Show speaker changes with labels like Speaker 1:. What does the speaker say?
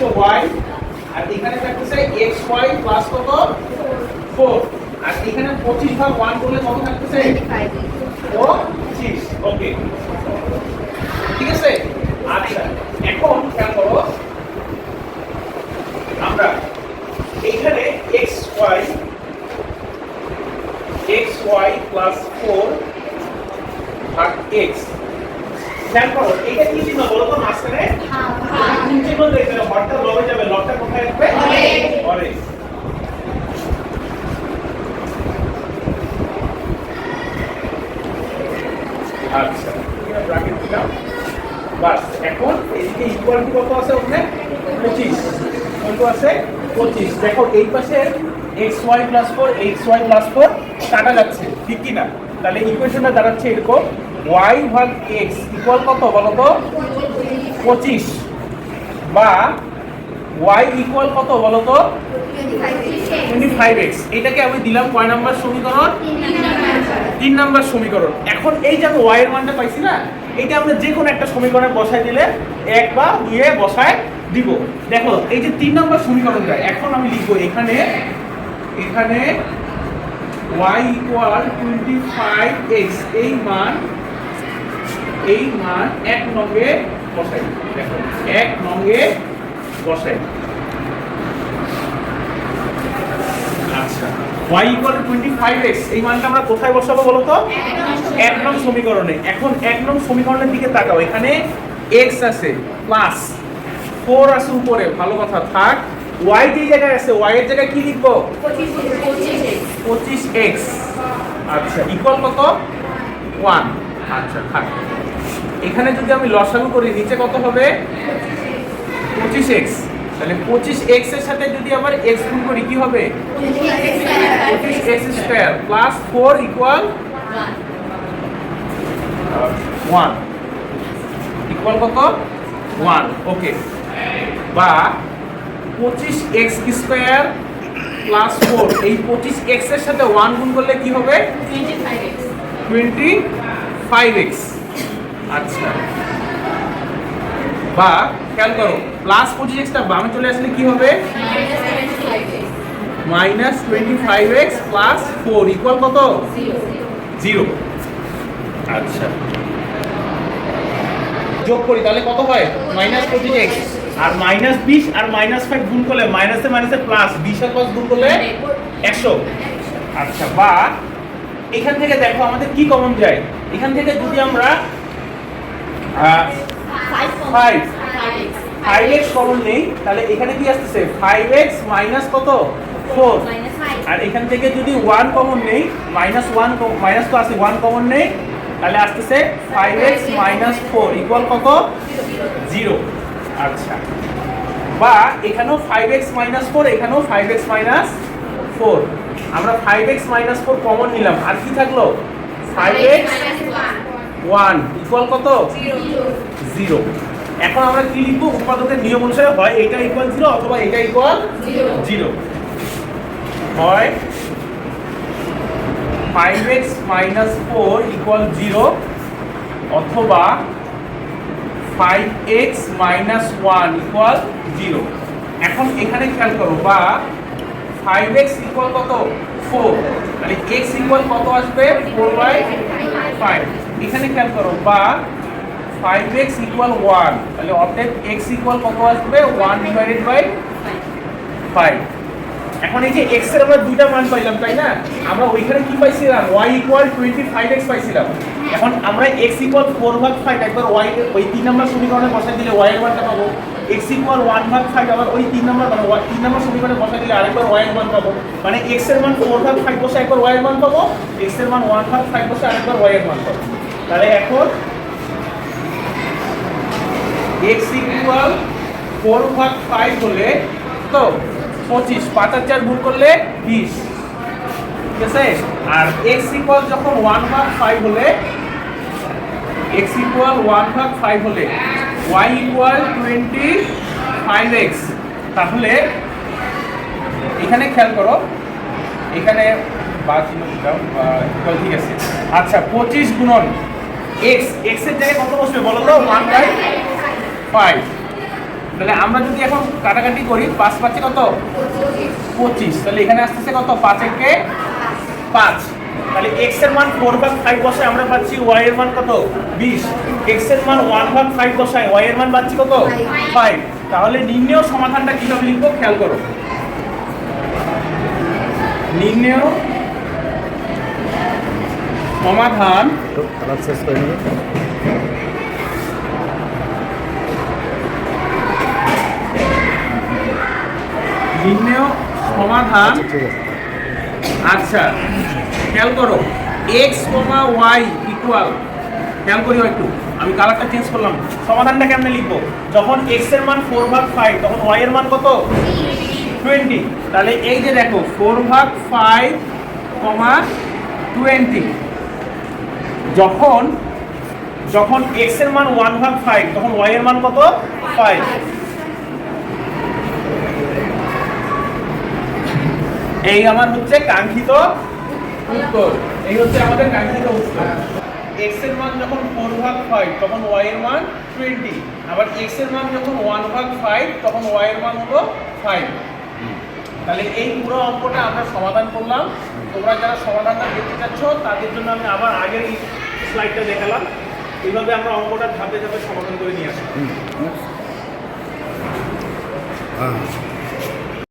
Speaker 1: হচ্ছে ওয়াই আর এখানে থাকতেছে এক্স ওয়াই প্লাস কত? ফোর আর এখানে পঁচিশ ভাগ ওয়ান করলে কত থাকতেছে? পঁচিশ। ওকে ঠিক আছে? খেয়াল করো। এটা কি চিহ্ন আচ্ছা। বাস, এখন এদিকে ইকুয়ালিটি কত আছে ওখানে? পঁচিশ। কত আছে? পঁচিশ। দেখো, এই পাশে X Y plus four X Y plus four কাটা যাচ্ছে। ঠিক কি না তাহলে ইকুয়েশনটা দাঁড়াচ্ছে এরকম ওয়াই ভাগ এক্স ইকুয়াল কত বলো তো? পঁচিশ। বা ওয়াই ইকুয়াল কত বলো তো? টোয়েন্টি ফাইভ এক্স এটাকে আমি দিলাম কয় নাম্বার সমীকরণ? তিন নাম্বার সমীকরণ। এখন এই যে আমি ওয়াই এর মানটা পাইছি না, এটা আমরা যে কোনো একটা সমীকরণে বসাই দিলে এক বা দুয়ে বসায় দিব। দেখো, এই যে তিন নাম্বার সমীকরণটা, এখন আমি লিখব এখানে এখানে y equal twenty five X এই মান এই মান এক নঙ্গে বসাই। দেখো, এক নঙ্গে বসাই। আচ্ছা y equal twenty five X এই মানটা আমরা কোথায় বসাবো বলো তো? এক নং সমীকরণে। এখন এক নং সমীকরণের দিকে তাকাও, এখানে x আছে প্লাস ফোর আছে উপরে। ভালো কথা, থাক। Y যে জায়গায় আছে, y এর জায়গায় কি লিখব? পঁচিশ এক্স আচ্ছা ইকুয়াল কত? ওয়ান আচ্ছা থাক। এখানে যদি আমি লসাগু করি, নিচে কত হবে? পঁচিশ এক্স তাহলে পঁচিশ এক্সের সাথে যদি আবার এক্স গুণ করি, কি হবে? পঁচিশ X square plus four equal one equal কত? ওয়ান ওকে বা পঁচিশ এক্স স্কোয়ার প্লাস ফোর এই পঁচিশ এক্সের সাথে ওয়ান গুণ করলে কি হবে? টোয়েন্টি ফাইভ এক্স আচ্ছা। বা, খেয়াল করো প্লাস পঁচিশ এক্সটা বামে চলে আসলে কি হবে? Minus twenty five X plus four equal কত? জিরো আচ্ছা। যোগ করি, তাহলে কত হয়? মাইনাস পঁচিশ এক্স আর মাইনাস বিশ আর মাইনাস ফাইভ গুণ করলে মাইনাসে মাইনাসে প্লাস বিশ আর প্লাস গুণ করলে একশো। আচ্ছা বা এখান থেকে দেখো আমাদের কি কমন যায়? এখান থেকে যদি আমরা ফাইভ এক্স কমন নেই, তাহলে এখানে কি আসতেছে? ফাইভ এক্স মাইনাস কত? ফোর আর এখান থেকে যদি ওয়ান কমন নেই মাইনাস ওয়ান মাইনাস তো আছে ওয়ান কমন নেই, তাহলে আসতেছে five X minus four equal কত? জিরো আচ্ছা। বা এখানেও ফাইভ এক্স মাইনাস ফোর এখানেও ফাইভ এক্স মাইনাস ফোর আমরা five X minus four common নিলাম। আর কি থাকল? ফাইভ এক্স ওয়ান ইকুয়াল কত? জিরো এখন আমরা কি লিখব? উৎপাদকের নিয়ম অনুসারে হয় এটা ইকুয়াল জিরো অথবা এটা ইকুয়াল জিরো হয় five X minus four equal zero অথবা five X minus one equal zero এখন এখানে খেয়াল করো, বা ফাইভ এক্স ইকুয়াল কত? ফোর মানে এক্স ইকুয়াল কত আসবে? ফোর বাই ফাইভ এখানে খেয়াল করো, বা ফাইভ এক্স ইকুয়াল ওয়ান তাহলে অর্থাৎ এক্স ইকুয়াল কত আসবে? ওয়ান ডিভাইডেড বাই ফাইভ এখন এই যে এক্সের আমরা দুইটা মান পাইলাম, তাই না? আমরা ওইখানে কি পাইছিলাম? Y equal twenty five X পাইছিলাম। এখন আমরা এক্স ইকুয়াল ফোর ভাগ ফাইভ একবার ওয়াই ওই তিন নম্বর সমীকরণে বসাই দিলে ওয়াই এর মানটা পাবো। এক্স ইকুয়াল ওয়ান ভাগ ফাইভ আবার ওই তিন নম্বর মানে y- তিন নম্বর সমীকরণে বসাই দিলে আরেকবার ওয়াই এর মান পাবো। মানে এক্সের মান ফোর ভাগ ফাইভ বসে একবার ওয়াই এর মান পাবো। এক্সের মান ওয়ান ভাগ ফাইভ বসে আরেকবার ওয়াই এর মান পাবো। তাহলে এখন এক্স ইকুয়াল ফোর ভাগ ফাইভ হলে তো পঁচিশ, পাঁচ আর চার গুণ করলে বিশ। ঠিক আছে? আর এক্স ইকুয়াল যখন ওয়ান ভাগ ফাইভ হলে এক্স ইকুয়াল ওয়ান ভাগ ফাইভ হলে Y equal twenty five X তাহলে এখানে খেয়াল করো, এখানে বা equal ঠিক আছে। আচ্ছা পঁচিশ গুণন এক্স এক্সের জায়গায় কত বসবে বলো তো? ওয়ান বাই ফাইভ তাহলে আমরা যদি এখন কাটাকাটি করি, পাঁচ পাচ্ছে কত? পঁচিশ। তাহলে এখানে আসতেছে কত? পাঁচ একে পাঁচ। তাহলে এক্সের মান ফোর ভাগ ফাইভ বসায় আমরা পাচ্ছি ওয়াই এর মান কত? বিশ। এক্সের মান ওয়ান ভাগ ফাইভ বসায় ওয়াই এর মান পাচ্ছি কত? ফাইভ তাহলে নির্ণেয় সমাধানটা কীভাবে লিখব? খেয়াল করো। নির্ণেয় সমাধান
Speaker 2: করে
Speaker 1: নির্ণেয় সমাধান।
Speaker 2: আচ্ছা,
Speaker 1: আচ্ছা খেয়াল করো এক্স কমা ওয়াই ইকুয়াল খেয়াল করিও একটু আমি কালারটা চেঞ্জ করলাম। সমাধানটা কেমনে লিখব? যখন এক্সের মান ফোর ভাগ ফাইভ তখন ওয়াই এর মান কত? টোয়েন্টি তাহলে এই যে দেখো ফোর ভাগ ফাইভ কমা টোয়েন্টি যখন যখন এক্সের মান ওয়ান ভাগ ফাইভ তখন ওয়াই এর মান কত? ফাইভ এই আমার হচ্ছে কাঙ্ক্ষিত উত্তর। এই হচ্ছে আমাদের কাঙ্ক্ষিত উত্তর। এক্সের মান যখন ফোর ভাগ ফাইভ তখন ওয়াই এর মান টোয়েন্টি আবার এক্সের মান যখন ওয়ান ভাগ ফাইভ তখন ওয়াই এর মান হলো ফাইভ তাহলে এই পুরো অঙ্কটা আমরা সমাধান করলাম। তোমরা যারা সমাধানটা দেখতে চাচ্ছ, তাদের জন্য আমি আবার আগের স্লাইডটা দেখালাম। এইভাবে আমরা অঙ্কটা ধাপে ধাপে সমাধান করে নিয়ে আসি